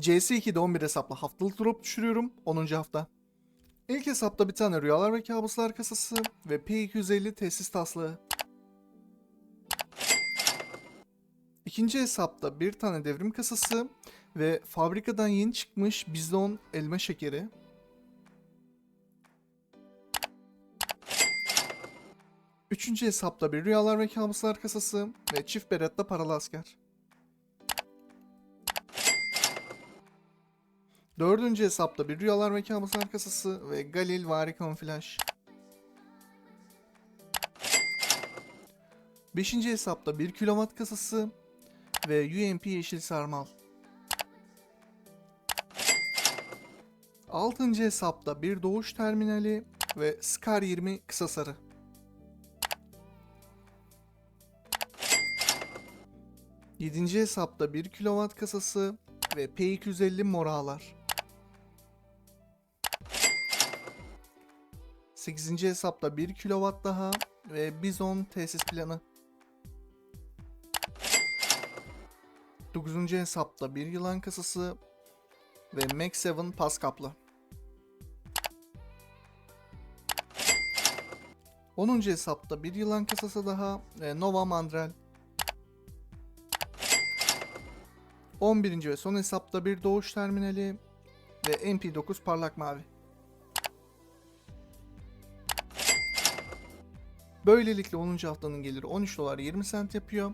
CS2'de 11 hesapla haftalık drop düşürüyorum 10. hafta. İlk hesapta bir tane Rüyalar ve Kabuslar kasası ve P250 tesis taslağı. İkinci hesapta bir tane devrim kasası ve fabrikadan yeni çıkmış bizon elma şekeri. Üçüncü hesapta bir Rüyalar ve Kabuslar kasası ve çift beretla paralı asker. Dördüncü hesapta bir Rüyalar ve Kabuslar ve Galil Vari Kamuflaj. Beşinci hesapta bir kilowatt kasası ve UMP yeşil sarmal. Altıncı hesapta bir doğuş terminali ve Scar 20 kısa sarı. Yedinci hesapta 1 kilowatt kasası ve P250 moralar. 8. hesapta 1 kilowatt daha ve Bizon tesis planı. 9. hesapta 1 yılan kasası ve Max 7 pas kaplı. 10. hesapta 1 yılan kasası daha ve Nova Mandrel. 11. ve son hesapta bir doğuş terminali ve MP9 parlak mavi. Böylelikle 10. haftanın geliri 13 dolar 20 sent yapıyor.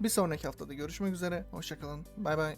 Bir sonraki haftada görüşmek üzere. Hoşçakalın. Bay bay.